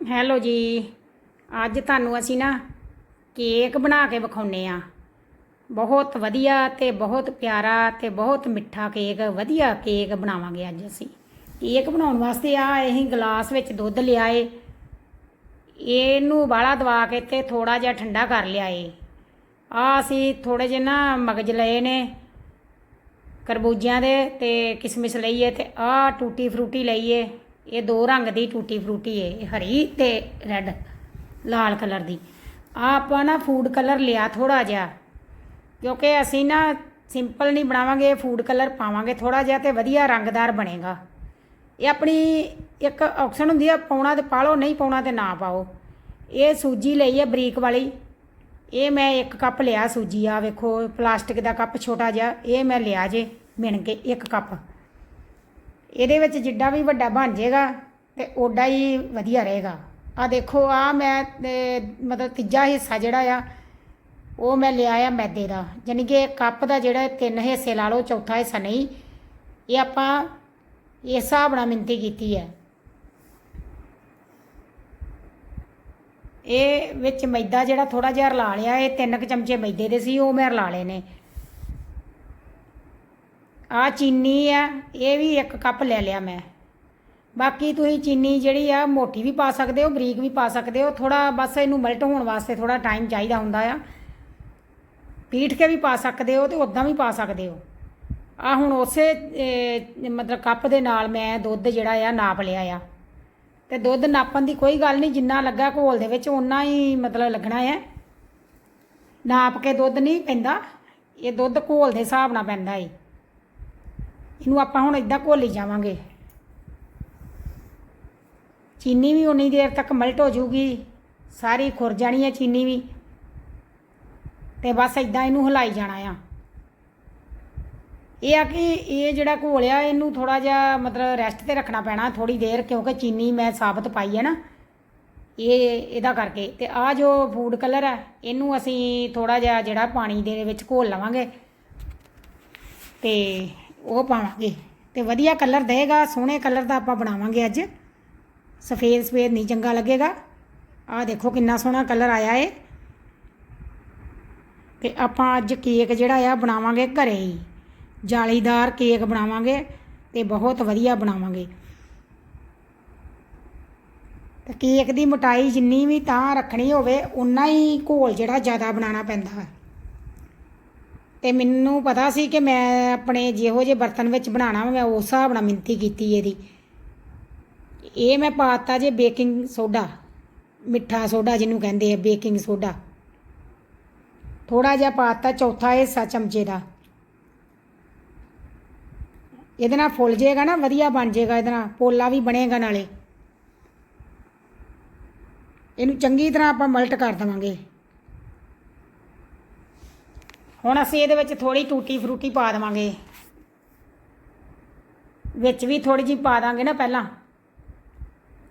Hello ਜੀ, ਅੱਜ ਤੁਹਾਨੂੰ ਅਸੀਂ ਨਾ ਕੇਕ ਬਣਾ ਕੇ ਵਿਖਾਉਨੇ ਆ। ਬਹੁਤ ਵਧੀਆ ਤੇ ਬਹੁਤ ਪਿਆਰਾ ਤੇ ਬਹੁਤ ਮਿੱਠਾ ਕੇਕ, ਵਧੀਆ ਕੇਕ ਬਣਾਵਾਂਗੇ ਅੱਜ ਅਸੀਂ। ਕੇਕ ਬਣਾਉਣ ਵਾਸਤੇ ਆ, ਅਸੀਂ ਗਲਾਸ ਵਿੱਚ ਦੁੱਧ ਲਿਆਏ। ਇਹਨੂੰ ਬਾਲਾ ਦਵਾ ਕੇ ਤੇ ਥੋੜਾ ਜਿਹਾ ਠੰਡਾ ਕਰ ਲਿਆਏ। ਆ ਅਸੀਂ ਥੋੜੇ ਜਿਹੇ ਨਾ ਮਗਜ ਲਏ ਨੇ ਕਰਬੂਜਿਆਂ ਦੇ ਤੇ ਕਿਸਮਿਸ ਲਈਏ ਤੇ ਆ ਟੂਟੀ ਫਰੂਟੀ ਲਈਏ। ਇਹ ਦੋ ਰੰਗ ਦੀ ਟੂਟੀ ਫਰੂਟੀ ਏ, ਇਹ ਹਰੀ ਤੇ ਰੈੱਡ, ਲਾਲ ਕਲਰ ਦੀ। ਆ ਆਪਾਂ ਨਾ ਫੂਡ ਕਲਰ ਲਿਆ ਥੋੜਾ ਜਿਹਾ, ਕਿਉਂਕਿ ਅਸੀਂ ਨਾ ਸਿੰਪਲ ਨਹੀਂ ਬਣਾਵਾਂਗੇ ਫੂਡ ਕਲਰ ਪਾਵਾਂਗੇ ਥੋੜਾ ਜਿਹਾ ਤੇ ਵਧੀਆ ਰੰਗਦਾਰ ਬਣੇਗਾ। ਇਹ ਆਪਣੀ ਇੱਕ ਆਪਸ਼ਨ ਹੁੰਦੀ ਆ, ਪਾਉਣਾ ਤੇ ਪਾ ਲਓ ਨਹੀਂ ਪਾਉਣਾ ਤੇ ਨਾ ਪਾਓ। ਇਹ ਸੂਜੀ ਲਈ ਹੈ ਬਰੀਕ ਵਾਲੀ। ਇਹ ਮੈਂ ਇੱਕ ਕੱਪ ਲਿਆ ਸੂਜੀ ਆ ਵੇਖੋ, ਪਲਾਸਟਿਕ ਦਾ ਕੱਪ ਛੋਟਾ ਜਿਹਾ, ਇਹ ਮੈਂ ਲਿਆ ਜੇ ਮਿਣ ਕੇ ਇੱਕ ਕੱਪ। ਇਹਦੇ ਵਿੱਚ ਜਿੱਡਾ ਵੀ ਵੱਡਾ ਬਣ ਜਾਏਗਾ ਤੇ ਓਡਾ ਹੀ ਵਧੀਆ ਰਹੇਗਾ। ਆ ਦੇਖੋ ਆ ਮੈਂ ਮਤਲਬ ਤੀਜਾ ਹਿੱਸਾ ਜਿਹੜਾ ਆ, ਉਹ ਮੈਂ ਲਿਆ ਆ ਮੈਦੇ ਦਾ। ਯਾਨੀ ਕਿ ਕੱਪ ਦਾ ਜਿਹੜਾ ਤਿੰਨ ਹਿੱਸੇ ਲਾ ਲਓ, ਚੌਥਾ ਹਿੱਸਾ ਨਹੀਂ, ਇਹ ਆਪਾਂ ਇਸ ਹਿਸਾਬ ਨਾਲ ਮਿੰਤੀ ਕੀਤੀ ਹੈ ਇਹ ਵਿੱਚ ਮੈਦਾ ਜਿਹੜਾ ਥੋੜਾ ਜਿਹਾ ਰਲਾ ਲਿਆ, ਇਹ ਤਿੰਨ ਕੁ ਚਮਚੇ ਮੈਦੇ ਦੇ ਸੀ, ਉਹ ਮੈਂ ਰਲਾ ਲਏ ਨੇ। ਆ ਚੀਨੀ ਆ, ਇਹ ਵੀ ਇੱਕ ਕੱਪ ਲੈ ਲਿਆ ਮੈਂ। ਬਾਕੀ ਤੁਸੀਂ ਚੀਨੀ ਜਿਹੜੀ ਆ, ਮੋਟੀ ਵੀ ਪਾ ਸਕਦੇ ਹੋ, ਬਰੀਕ ਵੀ ਪਾ ਸਕਦੇ ਹੋ। ਥੋੜਾ ਬਸ ਇਹਨੂੰ ਮਲਟ ਹੋਣ ਵਾਸਤੇ ਥੋੜਾ ਟਾਈਮ ਚਾਹੀਦਾ ਹੁੰਦਾ ਆ। ਪੀਠ ਕੇ ਵੀ ਪਾ ਸਕਦੇ ਹੋ ਤੇ ਉਦਾਂ ਵੀ ਪਾ ਸਕਦੇ ਹੋ। ਆ ਹੁਣ ਉਸੇ ਮਤਲਬ ਕੱਪ ਦੇ ਨਾਲ ਮੈਂ ਦੁੱਧ ਜਿਹੜਾ ਆ, ਨਾਪ ਲਿਆ ਆ। ਤੇ ਦੁੱਧ ਨਾਪਣ ਦੀ ਕੋਈ ਗੱਲ ਨਹੀਂ, ਜਿੰਨਾ ਲੱਗਾ ਘੋਲ ਦੇ ਵਿੱਚ ਉਨਾ ਹੀ ਮਤਲਬ ਲੱਗਣਾ ਹੈ ਨਾਪ ਕੇ ਦੁੱਧ ਨਹੀਂ ਪੈਂਦਾ, ਇਹ ਦੁੱਧ ਘੋਲ ਦੇ ਹਿਸਾਬ ਨਾਲ ਪੈਂਦਾ ਏ। ਇਹਨੂੰ ਆਪਾਂ ਹੁਣ ਇਦਾਂ ਘੋਲੀ ਜਾਵਾਂਗੇ। ਚੀਨੀ ਵੀ ਉਨੀ ਦੇਰ ਤੱਕ ਮਲਟ ਹੋ ਜੂਗੀ ਸਾਰੀ ਖੁਰ ਜਾਣੀ ਹੈ ਚੀਨੀ ਵੀ। ਤੇ ਬਸ ਇਦਾਂ ਇਹਨੂੰ ਹਿਲਾਈ ਜਾਣਾ ਆ। ਇਹ ਆ ਕਿ ਇਹ ਜਿਹੜਾ ਘੋਲ ਆ, ਇਹਨੂੰ ਥੋੜਾ ਜਿਹਾ ਮਤਲਬ ਰੈਸਟ ਤੇ ਰੱਖਣਾ ਪੈਣਾ ਥੋੜੀ ਦੇਰ, ਕਿਉਂਕਿ ਚੀਨੀ ਮੈਂ ਸਾਬਤ ਪਾਈ ਹੈ ਨਾ। ਇਹ, ਇਹਦਾ ਕਰਕੇ। ਤੇ ਆ ਜੋ ਫੂਡ ਕਲਰ ਹੈ ਇਹਨੂੰ ਅਸੀਂ ਥੋੜਾ ਜਿਹਾ ਜਿਹੜਾ ਪਾਣੀ ਦੇ ਵਿੱਚ ਘੋਲ ਲਵਾਂਗੇ। ਤੇ ਉਹ ਪਾਵਾਂਗੇ। ਤੇ ਵਧੀਆ ਕਲਰ ਦੇਗਾ, ਸੋਹਣੇ ਕਲਰ ਦਾ ਆਪਾਂ ਬਣਾਵਾਂਗੇ ਅੱਜ। ਸਫੇਦ ਸਫੇਦ ਨਹੀਂ ਚੰਗਾ ਲੱਗੇਗਾ। ਆਹ ਦੇਖੋ ਕਿੰਨਾ ਸੋਹਣਾ ਕਲਰ ਆਇਆ ਏ। ਤੇ ਆਪਾਂ ਅੱਜ ਕੇਕ ਜਿਹੜਾ ਆ ਬਣਾਵਾਂਗੇ ਘਰੇ ਹੀ। ਜਾਲੀਦਾਰ ਕੇਕ ਬਣਾਵਾਂਗੇ ਤੇ ਬਹੁਤ ਵਧੀਆ ਬਣਾਵਾਂਗੇ। ਤੇ ਕੇਕ ਦੀ ਮੋਟਾਈ ਜਿੰਨੀ ਵੀ ਤਾਂ ਰੱਖਣੀ ਹੋਵੇ ਉਨਾ ਹੀ ਘੋਲ ਜਿਹੜਾ ਜ਼ਿਆਦਾ ਬਣਾਉਣਾ ਪੈਂਦਾ ਹੈ। ਤੇ ਮੈਨੂੰ ਪਤਾ ਸੀ ਕਿ ਮੈਂ ਆਪਣੇ ਜਿਹੋ ਜਿਹੇ ਬਰਤਨ ਵਿੱਚ ਬਣਾਉਣਾ ਵਾ, ਮੈਂ ਉਸ ਹਿਸਾਬ ਨਾਲ ਮਿੰਤੀ ਕੀਤੀ ਇਹਦੀ। ਇਹ ਮੈਂ ਪਾਤਾ ਜੇ ਬੇਕਿੰਗ ਸੋਡਾ ਮਿੱਠਾ ਸੋਡਾ ਜਿਹਨੂੰ ਕਹਿੰਦੇ ਆ ਬੇਕਿੰਗ ਸੋਡਾ। ਥੋੜਾ ਜਿਹਾ ਪਾਤਾ ਚੌਥਾ ਹਿੱਸਾ ਚਮਚੇ ਦਾ। ਇਹਦੇ ਨਾਲ ਫੁੱਲ ਜਾਏਗਾ ਨਾ ਵਧੀਆ ਬਣ ਜਾਏਗਾ ਇਹਦੇ ਨਾਲ ਪੋਲਾ ਵੀ ਬਣੇਗਾ ਨਾਲੇ। ਇਹਨੂੰ ਚੰਗੀ ਤਰ੍ਹਾਂ ਆਪਾਂ ਮਲਟ ਕਰ ਦੇਵਾਂਗੇ। ਹੁਣ ਅਸੀਂ ਇਹਦੇ ਵਿੱਚ ਥੋੜੀ ਟੂਟੀ ਫਰੂਟੀ ਪਾ ਦੇਵਾਂਗੇ। ਵਿੱਚ ਵੀ ਥੋੜੀ ਜਿਹੀ ਪਾ ਦਾਂਗੇ ਨਾ ਪਹਿਲਾਂ।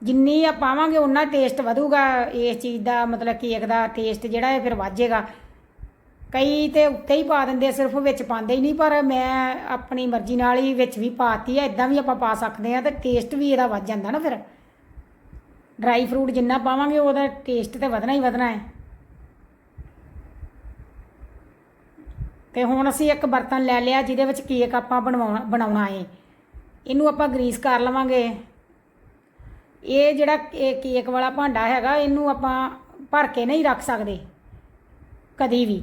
ਜਿੰਨੀ ਆ ਪਾਵਾਂਗੇ ਉਨਾ ਟੇਸਟ ਵਧੂਗਾ ਇਸ ਚੀਜ਼ ਦਾ, ਮਤਲਬ ਕੇਕ ਦਾ ਟੇਸਟ ਜਿਹੜਾ ਹੈ ਫਿਰ ਵੱਜੇਗਾ ਕਈ ਤੇ ਉੱਤੇ ਹੀ ਪਾ ਦਿੰਦੇ ਸਿਰਫ ਵਿੱਚ ਪਾਉਂਦੇ ਹੀ ਨਹੀਂ, ਪਰ ਮੈਂ ਆਪਣੀ ਮਰਜ਼ੀ ਨਾਲ ਹੀ ਵਿੱਚ ਵੀ ਪਾਤੀ ਆ ਇਦਾਂ ਵੀ ਆਪਾਂ ਪਾ ਸਕਦੇ ਆ, ਤੇ ਟੇਸਟ ਵੀ ਇਹਦਾ ਵੱਧ ਜਾਂਦਾ ਨਾ ਫਿਰ। ਡਰਾਈ ਫਰੂਟ ਜਿੰਨਾ ਪਾਵਾਂਗੇ, ਉਹਦਾ ਟੇਸਟ ਤੇ ਵਧਣਾ ਹੀ ਵਧਣਾ ਹੈ। ਤੇ ਹੁਣ ਅਸੀਂ ਇੱਕ ਬਰਤਨ ਲੈ ਲਿਆ, ਜਿਹਦੇ ਵਿੱਚ ਕੇਕ ਆਪਾਂ ਬਣਵਾਉਣਾ, ਬਣਾਉਣਾ ਹੈ ਇਹਨੂੰ ਆਪਾਂ ਗਰੀਸ ਕਰ ਲਵਾਂਗੇ। ਇਹ ਜਿਹੜਾ ਇਹ ਕੇਕ ਵਾਲਾ ਭਾਂਡਾ ਹੈਗਾ, ਇਹਨੂੰ ਆਪਾਂ ਭਰ ਕੇ ਨਹੀਂ ਰੱਖ ਸਕਦੇ। ਕਦੀ ਵੀ।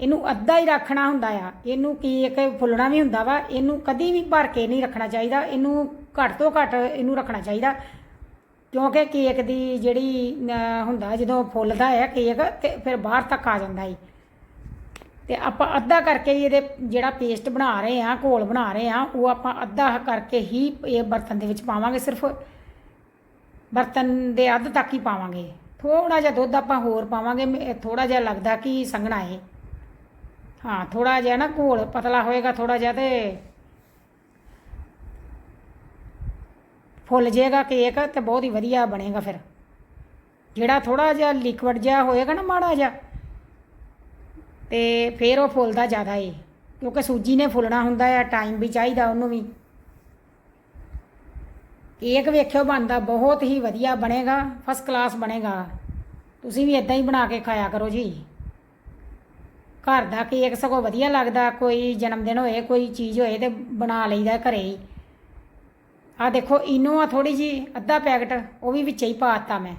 ਇਹਨੂੰ ਅੱਧਾ ਹੀ ਰੱਖਣਾ ਹੁੰਦਾ ਆ। ਇਹਨੂੰ ਕੇਕ ਫੁੱਲਣਾ ਵੀ ਹੁੰਦਾ ਵਾ। ਇਹਨੂੰ ਕਦੀ ਵੀ ਭਰ ਕੇ ਨਹੀਂ ਰੱਖਣਾ ਚਾਹੀਦਾ। ਇਹਨੂੰ ਘੱਟ ਤੋਂ ਘੱਟ ਇਹਨੂੰ ਰੱਖਣਾ ਚਾਹੀਦਾ। ਕਿਉਂਕਿ ਕੇਕ ਦੀ ਜਿਹੜੀ ਹੁੰਦਾ ਜਦੋਂ ਫੁੱਲਦਾ ਹੈ ਕੇਕ, ਤੇ ਫਿਰ ਬਾਹਰ ਤੱਕ ਆ ਜਾਂਦਾ ਹੈ ਤੇ ਆਪਾਂ ਅੱਧਾ ਕਰਕੇ ਹੀ ਇਹਦੇ ਜਿਹੜਾ ਪੇਸਟ ਬਣਾ ਰਹੇ ਆ ਘੋਲ ਬਣਾ ਰਹੇ ਆ ਉਹ ਆਪਾਂ ਅੱਧਾ ਕਰਕੇ ਹੀ ਇਹ ਬਰਤਨ ਦੇ ਵਿੱਚ ਪਾਵਾਂਗੇ ਸਿਰਫ। ਬਰਤਨ ਦੇ ਅੱਧ ਤੱਕ ਹੀ ਪਾਵਾਂਗੇ। ਥੋੜਾ ਜਿਹਾ ਦੁੱਧ ਆਪਾਂ ਹੋਰ ਪਾਵਾਂਗੇ ਥੋੜਾ ਜਿਹਾ ਲੱਗਦਾ ਕਿ ਸੰਘਣਾ ਹੈ ਹਾਂ ਥੋੜਾ ਜਿਹਾ ਨਾ ਘੋਲ ਪਤਲਾ ਹੋਏਗਾ ਥੋੜਾ ਜਿਹਾ ਤੇ ਫੁੱਲ ਜਾਏਗਾ ਕੇਕ ਤੇ ਬਹੁਤ ਹੀ ਵਧੀਆ ਬਣੇਗਾ ਫਿਰ। ਜਿਹੜਾ ਥੋੜਾ ਜਿਹਾ ਲਿਕਵਿਡ ਜਿਹਾ ਹੋਏਗਾ ਨਾ ਮਾੜਾ ਜਿਹਾ। ਤੇ ਫਿਰ ਉਹ ਫੁੱਲਦਾ ਜ਼ਿਆਦਾ ਏ, ਕਿਉਂਕਿ ਸੂਜੀ ਨੇ ਫੁੱਲਣਾ ਹੁੰਦਾ ਆ ਟਾਈਮ ਵੀ ਚਾਹੀਦਾ ਉਹਨੂੰ ਵੀ। ਕੇਕ ਵੇਖਿਓ ਬਣਦਾ, ਬਹੁਤ ਹੀ ਵਧੀਆ ਬਣੇਗਾ ਫਸਟ ਕਲਾਸ ਬਣੇਗਾ। ਤੁਸੀਂ ਵੀ ਇਦਾਂ ਹੀ ਬਣਾ ਕੇ ਖਾਇਆ ਕਰੋ ਜੀ। ਘਰ ਦਾ ਕੇਕ ਸਗੋਂ ਵਧੀਆ ਲੱਗਦਾ, ਕੋਈ ਜਨਮ ਦਿਨ ਹੋਏ, ਕੋਈ ਚੀਜ਼ ਹੋਏ ਤੇ ਬਣਾ ਲਈਦਾ ਘਰੇ। ਹੀ ਆ ਦੇਖੋ ਇਨੋ ਆ ਥੋੜੀ ਜੀ ਅੱਧਾ ਪੈਕਟ, ਉਹ ਵੀ ਵਿੱਚ ਹੀ ਪਾਤਾ ਮੈਂ।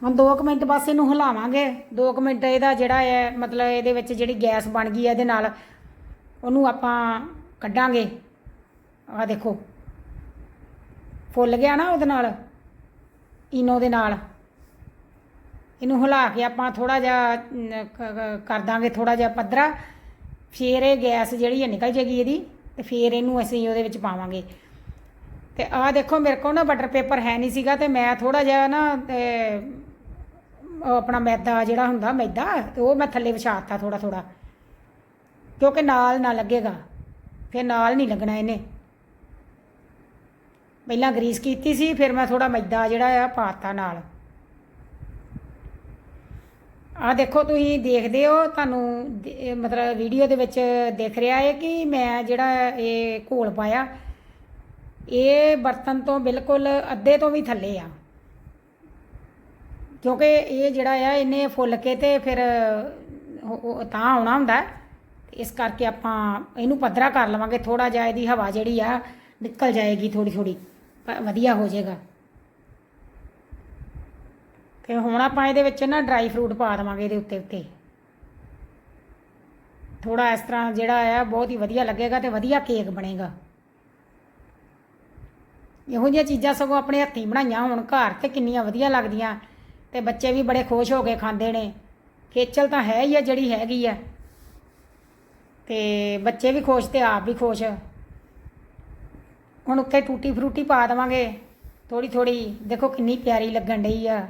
ਹੁਣ 2 ਮਿੰਟ ਬਸ ਇਹਨੂੰ ਹਿਲਾਵਾਂਗੇ। 2 ਮਿੰਟ ਇਹਦਾ ਜਿਹੜਾ ਹੈ, ਮਤਲਬ ਇਹਦੇ ਵਿੱਚ ਜਿਹੜੀ ਗੈਸ ਬਣ ਗਈ ਹੈ, ਇਹਦੇ ਨਾਲ ਉਹਨੂੰ ਆਪਾਂ ਕੱਢਾਂਗੇ। ਆ ਦੇਖੋ। ਫੁੱਲ ਗਿਆ ਨਾ ਉਹਦੇ ਨਾਲ, ਇਨੋ ਦੇ ਨਾਲ। ਇਹਨੂੰ ਹਿਲਾ ਕੇ ਆਪਾਂ ਥੋੜਾ ਜਿਹਾ ਕਰ ਦਾਂਗੇ ਥੋੜਾ ਜਿਹਾ ਪੱਧਰਾ। ਫਿਰ ਇਹ ਗੈਸ ਜਿਹੜੀ ਹੈ ਨਿਕਲ ਜੇਗੀ ਇਹਦੀ ਤੇ ਫਿਰ ਇਹਨੂੰ ਅਸੀਂ ਉਹਦੇ ਵਿੱਚ ਪਾਵਾਂਗੇ। ਤੇ ਆਹ ਦੇਖੋ, ਮੇਰੇ ਕੋਲ ਨਾ ਬਟਰ ਪੇਪਰ ਹੈ ਨਹੀਂ ਸੀਗਾ ਤੇ ਮੈਂ ਥੋੜਾ ਜਿਹਾ ਨਾ ਆਪਣਾ ਮੈਦਾ ਜਿਹੜਾ ਹੁੰਦਾ, ਮੈਦਾ ਉਹ ਮੈਂ ਥੱਲੇ ਵਿਛਾਤਾ ਥੋੜਾ ਥੋੜਾ ਕਿਉਂਕਿ ਨਾਲ ਨਾ ਲੱਗੇਗਾ, ਫਿਰ ਨਾਲ ਨਹੀਂ ਲੱਗਣਾ ਇਹਨੇ। ਪਹਿਲਾਂ ਗਰੀਸ ਕੀਤੀ ਸੀ, ਫਿਰ ਮੈਂ ਥੋੜਾ ਮੈਦਾ ਜਿਹੜਾ ਆ ਪਾਤਾ ਨਾਲ। ਆ ਦੇਖੋ, ਤੁਸੀਂ ਦੇਖਦੇ ਹੋ, ਤੁਹਾਨੂੰ ਮਤਲਬ ਵੀਡੀਓ ਦੇ ਵਿੱਚ ਦਿਖ ਰਿਹਾ ਹੈ ਕਿ ਮੈਂ ਜਿਹੜਾ ਇਹ ਘੋਲ ਪਾਇਆ, ਇਹ ਬਰਤਨ ਤੋਂ ਬਿਲਕੁਲ ਅੱਧੇ ਤੋਂ ਵੀ ਥੱਲੇ ਆ। ਕਿਉਂਕਿ ਇਹ ਜਿਹੜਾ ਆ, ਇਹਨੇ ਫੁੱਲ ਕੇ ਤੇ ਫਿਰ ਤਾਂ ਆਉਣਾ ਹੁੰਦਾ। ਇਸ ਕਰਕੇ ਆਪਾਂ ਇਹਨੂੰ ਪੱਧਰਾ ਕਰ ਲਵਾਂਗੇ। ਥੋੜਾ ਜਿਹਾ ਇਹਦੀ ਹਵਾ ਜਿਹੜੀ ਆ, ਨਿਕਲ ਜਾਏਗੀ ਥੋੜੀ ਥੋੜੀ ਵਧੀਆ ਹੋ ਜਾਏਗਾ। ਤੇ ਹੁਣ ਆਪਾਂ ਇਹਦੇ ਵਿੱਚ ਨਾ ਡਰਾਈ ਫਰੂਟ ਪਾ ਦੇਵਾਂਗੇ ਇਹਦੇ ਉੱਤੇ ਉੱਤੇ। ਥੋੜਾ ਇਸ ਤਰ੍ਹਾਂ ਜਿਹੜਾ ਆ, ਬਹੁਤ ਹੀ ਵਧੀਆ ਲੱਗੇਗਾ ਤੇ ਵਧੀਆ ਕੇਕ ਬਣੇਗਾ। ਇਹੋ ਜਿਹੀਆਂ ਚੀਜ਼ਾਂ ਸਗੋਂ ਆਪਣੇ ਹੱਥੀਂ ਬਣਾਈਆਂ ਹੋਣ, ਘਰ ਤੇ ਕਿੰਨੀਆਂ ਵਧੀਆ ਲੱਗਦੀਆਂ। ਤੇ ਬੱਚੇ ਵੀ ਬੜੇ ਖੁਸ਼ ਹੋ ਕੇ ਖਾਂਦੇ ਨੇ। ਖੇਚਲ ਤਾਂ ਹੈ ਹੀ ਆ, ਜਿਹੜੀ ਹੈਗੀ ਆ। ਤੇ ਬੱਚੇ ਵੀ ਖੁਸ਼ ਤੇ ਆਪ ਵੀ ਖੁਸ਼। ਹੁਣ ਉੱਤੇ ਟੂਟੀ ਫਰੂਟੀ ਪਾ ਦੇਵਾਂਗੇ। ਥੋੜੀ ਥੋੜੀ ਦੇਖੋ ਕਿੰਨੀ ਪਿਆਰੀ ਲੱਗਣ ਡਈ ਆ।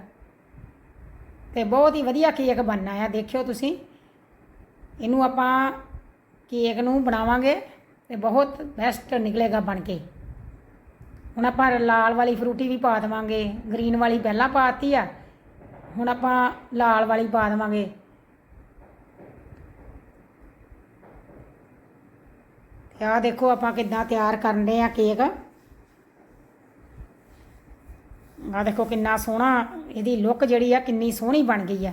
ਤੇ ਬਹੁਤ ਹੀ ਵਧੀਆ ਕੇਕ ਬਣਨਾ ਆ, ਦੇਖਿਓ ਤੁਸੀਂ। ਇਹਨੂੰ ਆਪਾਂ ਕੇਕ ਨੂੰ ਬਣਾਵਾਂਗੇ ਤੇ ਬਹੁਤ ਬੈਸਟ ਨਿਕਲੇਗਾ ਬਣ ਕੇ। ਹੁਣ ਆਪਾਂ ਲਾਲ ਵਾਲੀ ਫਰੂਟੀ ਵੀ ਪਾ ਦੇਵਾਂਗੇ, ਗ੍ਰੀਨ ਵਾਲੀ ਪਹਿਲਾਂ ਪਾਤੀ ਆ। ਹੁਣ ਆਪਾਂ ਲਾਲ ਵਾਲੀ ਪਾ ਦੇਵਾਂਗੇ। ਤੇ ਆਹ ਦੇਖੋ ਆਪਾਂ ਕਿੱਦਾਂ ਤਿਆਰ ਕਰਨੇ ਆ ਕੇਕ। ਆਹ ਦੇਖੋ ਕਿੰਨਾ ਸੋਹਣਾ, ਇਹਦੀ ਲੁੱਕ ਜਿਹੜੀ ਆ ਕਿੰਨੀ ਸੋਹਣੀ ਬਣ ਗਈ ਆ।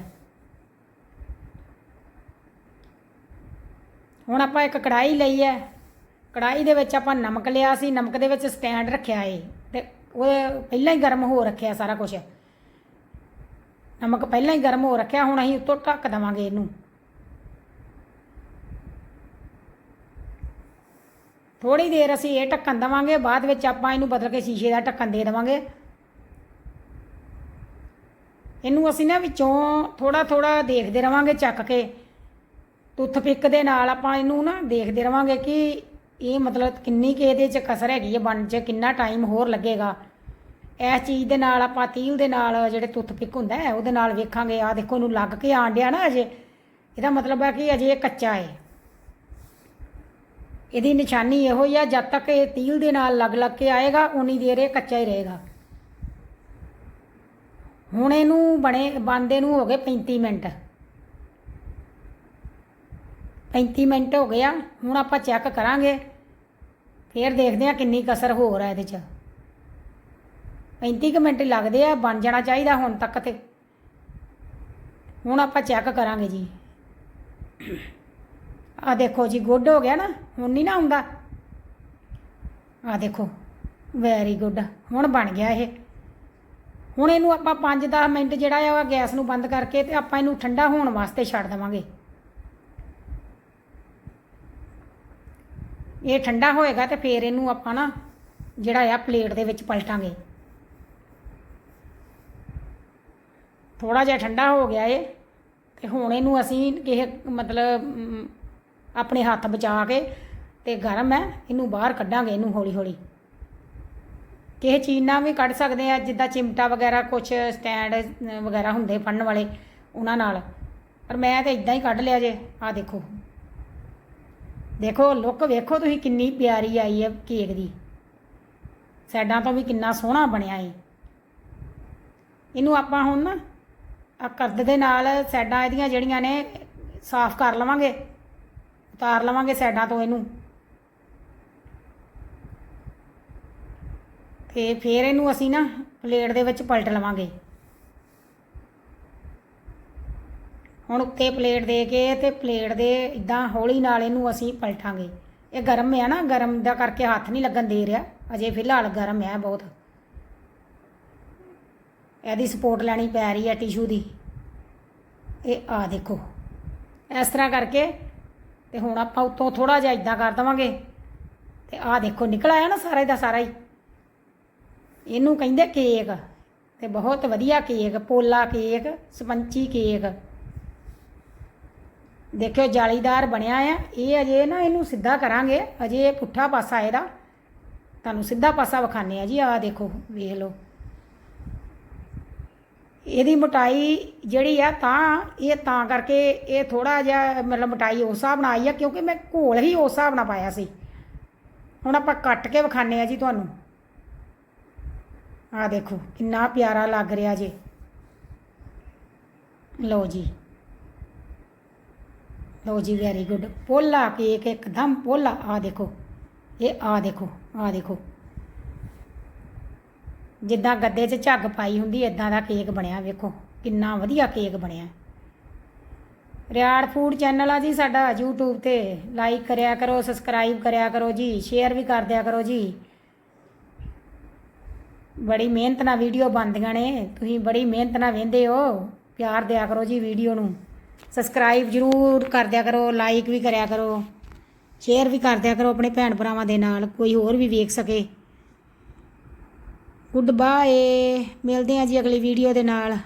ਹੁਣ ਆਪਾਂ ਇੱਕ ਕੜਾਈ ਲਈ ਹੈ ਕੜਾਈ ਦੇ ਵਿੱਚ ਆਪਾਂ ਨਮਕ ਲਿਆ ਸੀ, ਨਮਕ ਦੇ ਵਿੱਚ ਸਟੈਂਡ ਰੱਖਿਆ ਏ। ਤੇ ਉਹ ਪਹਿਲਾਂ ਹੀ ਗਰਮ ਹੋ ਰੱਖਿਆ ਸਾਰਾ ਕੁਝ ਨਮਕ ਪਹਿਲਾਂ ਹੀ ਗਰਮ ਹੋ ਰੱਖਿਆ, ਹੁਣ ਅਸੀਂ ਉੱਤੋਂ ਢੱਕ ਦੇਵਾਂਗੇ ਇਹਨੂੰ। ਥੋੜੀ ਦੇਰ ਅਸੀਂ ਇਹ ਢੱਕਣ ਦੇਵਾਂਗੇ, ਬਾਅਦ ਵਿੱਚ ਆਪਾਂ ਇਹਨੂੰ ਬਦਲ ਕੇ ਸ਼ੀਸ਼ੇ ਦਾ ਢੱਕਣ ਦੇ ਦੇਵਾਂਗੇ। ਇਹਨੂੰ ਅਸੀਂ ਨਾ ਵਿੱਚੋਂ ਥੋੜਾ ਥੋੜਾ ਦੇਖਦੇ ਰਵਾਂਗੇ ਚੱਕ ਕੇ। ਟੁੱਥ ਪਿਕ ਦੇ ਨਾਲ ਆਪਾਂ ਇਹਨੂੰ ਨਾ ਦੇਖਦੇ ਰਵਾਂਗੇ ਕਿ ਇਹ ਮਤਲਬ ਕਿੰਨੀ ਕਿ ਇਹਦੇ ਚ ਕਸਰ ਹੈਗੀ ਹੈ ਬਣ ਚ ਕਿੰਨਾ ਟਾਈਮ ਹੋਰ ਲੱਗੇਗਾ। ਇਸ ਚੀਜ਼ ਦੇ ਨਾਲ, ਆਪਾਂ ਤੀਲ ਦੇ ਨਾਲ ਜਿਹੜੇ ਟੁੱਥ ਪਿਕ ਹੁੰਦਾ ਉਹਦੇ ਨਾਲ ਵੇਖਾਂਗੇ ਆ ਦੇਖੋ ਇਹਨੂੰ ਲੱਗ ਕੇ ਆਣ ਡਿਆ ਨਾ ਅਜੇ। ਇਹਦਾ ਮਤਲਬ ਹੈ ਕਿ ਅਜੇ ਇਹ ਕੱਚਾ ਹੈ। ਇਹਦੀ ਨਿਸ਼ਾਨੀ ਇਹੋ ਹੀ ਆ, ਜਦ ਤੱਕ ਇਹ ਤੀਲ ਦੇ ਨਾਲ ਲੱਗ ਲੱਗ ਕੇ ਆਏਗਾ, ਉਨੀ ਦੇਰ ਇਹ ਕੱਚਾ ਹੀ ਰਹੇਗਾ। ਹੁਣ ਇਹਨੂੰ ਬਣੇ, ਬੰਦੇ ਨੂੰ ਹੋ ਗਏ 35 ਮਿੰਟ। 35 ਮਿੰਟ ਹੋ ਗਿਆ ਹੁਣ ਆਪਾਂ ਚੈੱਕ ਕਰਾਂਗੇ। ਫੇਰ ਦੇਖਦੇ ਆ ਕਿੰਨੀ ਕਸਰ ਹੋਰ ਹੈ ਇਹਦੇ 'ਚ। 35 ਕੁ ਮਿੰਟ ਲੱਗਦੇ ਆ, ਬਣ ਜਾਣਾ ਚਾਹੀਦਾ ਹੁਣ ਤੱਕ ਤੇ। ਹੁਣ ਆਪਾਂ ਚੈੱਕ ਕਰਾਂਗੇ ਜੀ। ਆ ਦੇਖੋ ਜੀ, ਗੁੱਡ ਹੋ ਗਿਆ ਨਾ, ਹੁਣ ਨਹੀਂ ਨਾ ਆਉਂਦਾ। ਆ ਦੇਖੋ ਵੈਰੀ ਗੁੱਡ ਹੁਣ ਬਣ ਗਿਆ ਇਹ। ਹੁਣ ਇਹਨੂੰ ਆਪਾਂ 5-10 ਮਿੰਟ ਜਿਹੜਾ ਆ ਗੈਸ ਨੂੰ ਬੰਦ ਕਰਕੇ ਤੇ ਆਪਾਂ ਇਹਨੂੰ ਠੰਡਾ ਹੋਣ ਵਾਸਤੇ ਛੱਡ ਦੇਵਾਂਗੇ। ਇਹ ਠੰਡਾ ਹੋਏਗਾ ਤੇ ਫਿਰ ਇਹਨੂੰ ਆਪਾਂ ਨਾ ਜਿਹੜਾ ਆ, ਪਲੇਟ ਦੇ ਵਿੱਚ ਪਲਟਾਂਗੇ। ਥੋੜਾ ਜਿਹਾ ਠੰਡਾ ਹੋ ਗਿਆ ਏ, ਤੇ ਹੁਣ ਇਹਨੂੰ ਅਸੀਂ ਕਿਸੇ ਮਤਲਬ ਆਪਣੇ ਹੱਥ ਬਚਾ ਕੇ ਤੇ ਗਰਮ ਹੈ, ਇਹਨੂੰ ਬਾਹਰ ਕੱਢਾਂਗੇ ਇਹਨੂੰ ਹੌਲੀ ਹੌਲੀ। ਕਿਸੇ ਚੀਜ਼ ਨਾਲ ਵੀ ਕੱਢ ਸਕਦੇ ਆ, ਜਿੱਦਾਂ ਚਿਮਟਾ ਵਗੈਰਾ ਕੁਝ ਸਟੈਂਡ ਵਗੈਰਾ ਹੁੰਦੇ ਫੜਨ ਵਾਲੇ ਉਹਨਾਂ ਨਾਲ। ਪਰ ਮੈਂ ਤਾਂ ਇਦਾਂ ਹੀ ਕੱਢ ਲਿਆ ਜੇ ਆ ਦੇਖੋ। ਦੇਖੋ, ਲੁੱਕ ਵੇਖੋ ਤੁਸੀਂ ਕਿੰਨੀ ਪਿਆਰੀ ਆਈ ਹੈ ਕੇਕ ਦੀ। ਸਾਈਡਾਂ ਤੋਂ ਵੀ ਕਿੰਨਾ ਸੋਹਣਾ ਬਣਿਆ ਏ। ਇਹਨੂੰ ਆਪਾਂ ਹੁਣ ਨਾ ਆ ਕਰਦ ਦੇ ਨਾਲ ਸਾਈਡਾਂ ਇਹਦੀਆਂ ਜਿਹੜੀਆਂ ਨੇ, ਸਾਫ਼ ਕਰ ਲਵਾਂਗੇ। ਉਤਾਰ ਲਵਾਂਗੇ ਸਾਈਡਾਂ ਤੋਂ ਇਹਨੂੰ। ਤੇ ਫਿਰ ਇਹਨੂੰ ਅਸੀਂ ਨਾ ਪਲੇਟ ਦੇ ਵਿੱਚ ਪਲਟ ਲਵਾਂਗੇ। ਹੁਣ ਉੱਤੇ ਪਲੇਟ ਦੇ ਕੇ ਤੇ ਪਲੇਟ ਦੇ ਇਦਾਂ ਹੌਲੀ ਨਾਲ ਇਹਨੂੰ ਅਸੀਂ ਪਲਟਾਂਗੇ। ਇਹ ਗਰਮ ਹੈ ਨਾ, ਗਰਮ ਦਾ ਕਰਕੇ ਹੱਥ ਨਹੀਂ ਲੱਗਣ ਦੇ ਰਿਹਾ। ਅਜੇ ਫਿਲਹਾਲ ਗਰਮ ਹੈ ਬਹੁਤ। ਇਹਦੀ ਸਪੋਰਟ ਲੈਣੀ ਪੈ ਰਹੀ ਹੈ ਟਿਸ਼ੂ ਦੀ। ਇਹ ਆ ਦੇਖੋ। ਇਸ ਤਰ੍ਹਾਂ ਕਰਕੇ ਤੇ ਹੁਣ ਆਪਾਂ ਉੱਤੋਂ ਥੋੜਾ ਜਿਹਾ ਇਦਾਂ ਕਰ ਦਵਾਂਗੇ। ਤੇ ਆ ਦੇਖੋ, ਨਿਕਲ ਆਇਆ ਨਾ ਸਾਰਾ ਦਾ ਸਾਰਾ ਹੀ। ਇਹਨੂੰ ਕਹਿੰਦੇ ਕੇਕ ਤੇ ਬਹੁਤ ਵਧੀਆ ਕੇਕ ਪੋਲਾ ਕੇਕ ਸਪੰਚੀ ਕੇਕ ਦੇਖਿਓ, ਜਾਲੀਦਾਰ ਬਣਿਆ ਆ। ਇਹ ਅਜੇ ਨਾ ਇਹਨੂੰ ਸਿੱਧਾ ਕਰਾਂਗੇ। ਅਜੇ ਇਹ ਪੁੱਠਾ ਪਾਸਾ ਇਹਦਾ। ਤੁਹਾਨੂੰ ਸਿੱਧਾ ਪਾਸਾ ਵਿਖਾਣੇ ਆ ਜੀ ਆ ਦੇਖੋ, ਵੇਖ ਲਓ। ਇਹਦੀ ਮੋਟਾਈ ਜਿਹੜੀ ਆ ਤਾਂ ਇਹ ਤਾਂ ਕਰਕੇ ਇਹ ਥੋੜਾ ਜਿਹਾ ਮਤਲਬ ਮੋਟਾਈ ਉਸ ਹਿਸਾਬ ਨਾਲ ਆਈ ਆ, ਕਿਉਂਕਿ ਮੈਂ ਘੋਲ ਹੀ ਉਸ ਹਿਸਾਬ ਨਾਲ ਪਾਇਆ ਸੀ। ਹੁਣ ਆਪਾਂ ਕੱਟ ਕੇ ਵਿਖਾਣੇ ਆ ਜੀ ਤੁਹਾਨੂੰ। ਆ ਦੇਖੋ, ਕਿੰਨਾ ਪਿਆਰਾ ਲੱਗ ਰਿਹਾ ਜੇ। ਲਓ ਜੀ। ਲਓ ਜੀ ਵੈਰੀ ਗੁੱਡ ਪੋਲਾ ਕੇਕ ਇੱਕਦਮ ਪੋਲਾ। ਆ ਦੇਖੋ, ਇਹ ਆ ਦੇਖੋ ਆ ਦੇਖੋ। ਜਿੱਦਾਂ ਗੱਦੇ 'ਚ ਝੱਗ ਪਾਈ ਹੁੰਦੀ ਇਦਾਂ ਦਾ ਕੇਕ ਬਣਿਆ, ਵੇਖੋ। ਕਿੰਨਾ ਵਧੀਆ ਕੇਕ ਬਣਿਆ। ਰਿਆੜ ਫੂਡ ਚੈਨਲ ਆ ਜੀ ਸਾਡਾ, YouTube ਤੇ। ਲਾਈਕ ਕਰਿਆ ਕਰੋ ਸਬਸਕ੍ਰਾਈਬ ਕਰਿਆ ਕਰੋ ਜੀ ਸ਼ੇਅਰ ਵੀ ਕਰ ਦਿਆ ਕਰੋ ਜੀ। ਬੜੀ ਮਿਹਨਤ ਨਾਲ ਵੀਡੀਓ ਬਣਦੀਆਂ ਨੇ। ਤੁਸੀਂ ਬੜੀ ਮਿਹਨਤ ਨਾਲ ਵੇਂਦੇ ਹੋ। ਪਿਆਰ ਦਿਆ ਕਰੋ ਜੀ ਵੀਡੀਓ ਨੂੰ। ਸਬਸਕ੍ਰਾਈਬ ਜਰੂਰ ਕਰ ਦਿਆ ਕਰੋ ਲਾਈਕ ਵੀ ਕਰਿਆ ਕਰੋ। ਸ਼ੇਅਰ ਵੀ ਕਰ ਦਿਆ ਕਰੋ ਆਪਣੇ ਭੈਣ ਭਰਾਵਾਂ ਦੇ ਨਾਲ, ਕੋਈ ਹੋਰ ਵੀ ਵੇਖ ਸਕੇ। ਗੁੱਡ ਬਾਏ ਮਿਲਦੇ ਹਾਂ ਜੀ ਅਗਲੀ ਵੀਡੀਓ ਦੇ ਨਾਲ।